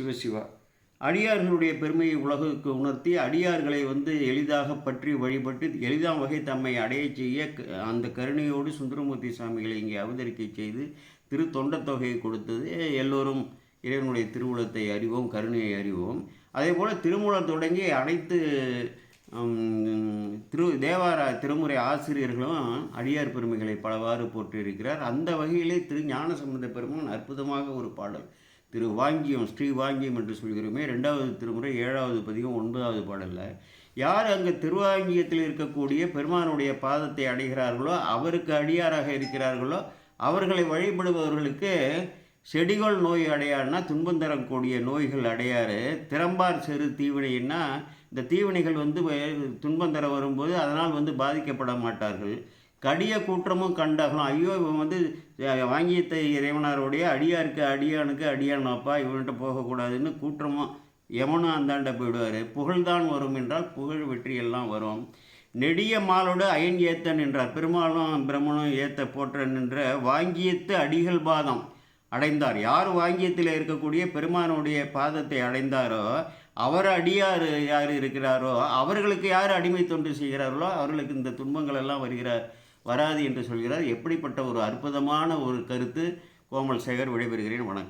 சிவசிவா. அடியார்களுடைய பெருமையை உலகுக்கு உணர்த்தி அடியார்களை வந்து எளிதாக பற்றி வழிபட்டு எளிதாம் வகை தம்மை அடைய செய்ய க- அந்த கருணையோடு சுந்தரமூர்த்தி சாமிகளை இங்கே அவதரிக்கை செய்து திரு தொண்டத் தொகையை கொடுத்தது. எல்லோரும் இறைவனுடைய திருவுளத்தை அறிவோம் கருணையை அறிவோம். அதே போல் திருமூலம் தொடங்கி அனைத்து திரு தேவார திருமுறை ஆசிரியர்களும் அடியார் பெருமைகளை பலவாறு போற்றியிருக்கிறார். அந்த வகையிலே திரு ஞானசம்பந்த பெருமான் அற்புதமாக ஒரு பாடல் திரு வாங்கியம் ஸ்ரீ வாங்கியம் என்று சொல்கிறோமே ரெண்டாவது திருமுறை ஏழாவது பதிகம் ஒன்பதாவது பாடலில். யார் அங்கே திருவாங்கியத்தில் இருக்கக்கூடிய பெருமானுடைய பாதத்தை அடைகிறார்களோ அவருக்கு அடியாராக இருக்கிறார்களோ அவர்களை வழிபடுபவர்களுக்கு செடிகள் நோய் அடையாறுனா துன்பம் தரக்கூடிய நோய்கள் அடையாறு. திறம்பார் செரு தீவினைன்னா இந்த தீவினைகள் வந்து துன்பம் தர வரும்போது அதனால் வந்து பாதிக்கப்பட மாட்டார்கள். கடிய கூற்றமும் கண்டகலாம். ஐயோ இவன் வந்து வாங்கியத்தை இறைவனாருடைய அடியாருக்கு அடியானுக்கு அடியானப்பா இவன்கிட்ட போகக்கூடாதுன்னு கூற்றமும் எவனும் அந்தாண்ட போயிடுவார். புகழ்தான் வரும் என்றால் புகழ் வெற்றியெல்லாம் வரும். நெடிய மாலோடு அயன் ஏத்தன் என்றார் பெருமாளும் பிரம்மனும் ஏத்த போற்றன் என்ற வாங்கியத்து அடிகள் பாதம் அடைந்தார். யார் வாங்கியத்தில் இருக்கக்கூடிய பெருமானுடைய பாதத்தை அடைந்தாரோ அவர் அடியார் யார் இருக்கிறாரோ அவர்களுக்கு யார் அடிமை தொண்டு செய்கிறார்களோ அவர்களுக்கு இந்த துன்பங்கள் எல்லாம் வருகிறார் வராது என்று சொல்கிறார். எப்படிப்பட்ட ஒரு அற்புதமான ஒரு கருத்து கோமல் சேகர் விடைபெறுகிறேன். வணக்கம்.